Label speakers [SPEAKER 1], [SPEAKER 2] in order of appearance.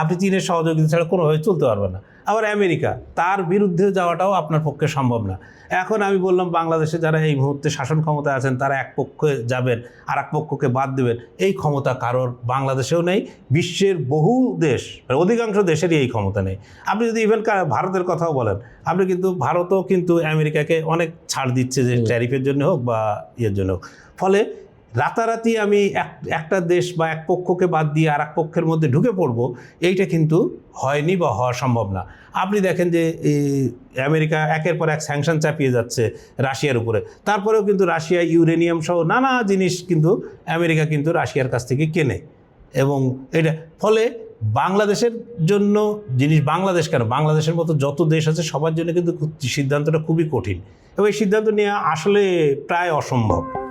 [SPEAKER 1] আপনি চীনের সহযোগিতা ছাড়া কোনোভাবে চলতে পারবেন না। আবার আমেরিকা তার বিরুদ্ধে যাওয়াটাও আপনার পক্ষে সম্ভব না। এখন আমি বললাম বাংলাদেশে যারা এই মুহূর্তে শাসন ক্ষমতায় আছেন তারা এক পক্ষে যাবেন আর এক পক্ষকে বাদ দেবেন। এই ক্ষমতা কারোর বাংলাদেশেও নেই বিশ্বের বহু দেশ মানে অধিকাংশ দেশেরই এই ক্ষমতা নেই। আপনি যদি ইভেন ভারতের কথাও বলেন আপনি কিন্তু ভারতও কিন্তু আমেরিকাকে অনেক ছাড় দিচ্ছে যে ট্যারিফের জন্য হোক বা ইয়ের জন্য হোক। ফলে রাতারাতি আমি এক, একটা দেশ বা এক পক্ষকে বাদ দিয়ে আর এক পক্ষের মধ্যে ঢুকে পড়ব, এইটা কিন্তু হয়নি বা হওয়া সম্ভব না। আপনি দেখেন যে আমেরিকা একের পর এক স্যাংশন চাপিয়ে যাচ্ছে রাশিয়ার উপরে। তারপরেও কিন্তু রাশিয়া ইউরেনিয়াম সহ নানা জিনিস কিন্তু আমেরিকা কিন্তু রাশিয়ার কাছ থেকে কেনে। এবং এটা, ফলে বাংলাদেশের জন্য জিনিস, বাংলাদেশ কেন? বাংলাদেশের মতো যত দেশ আছে, সবার জন্য কিন্তু সিদ্ধান্তটা খুবই কঠিন। এবং এই সিদ্ধান্ত নেওয়া আসলে প্রায় অসম্ভব।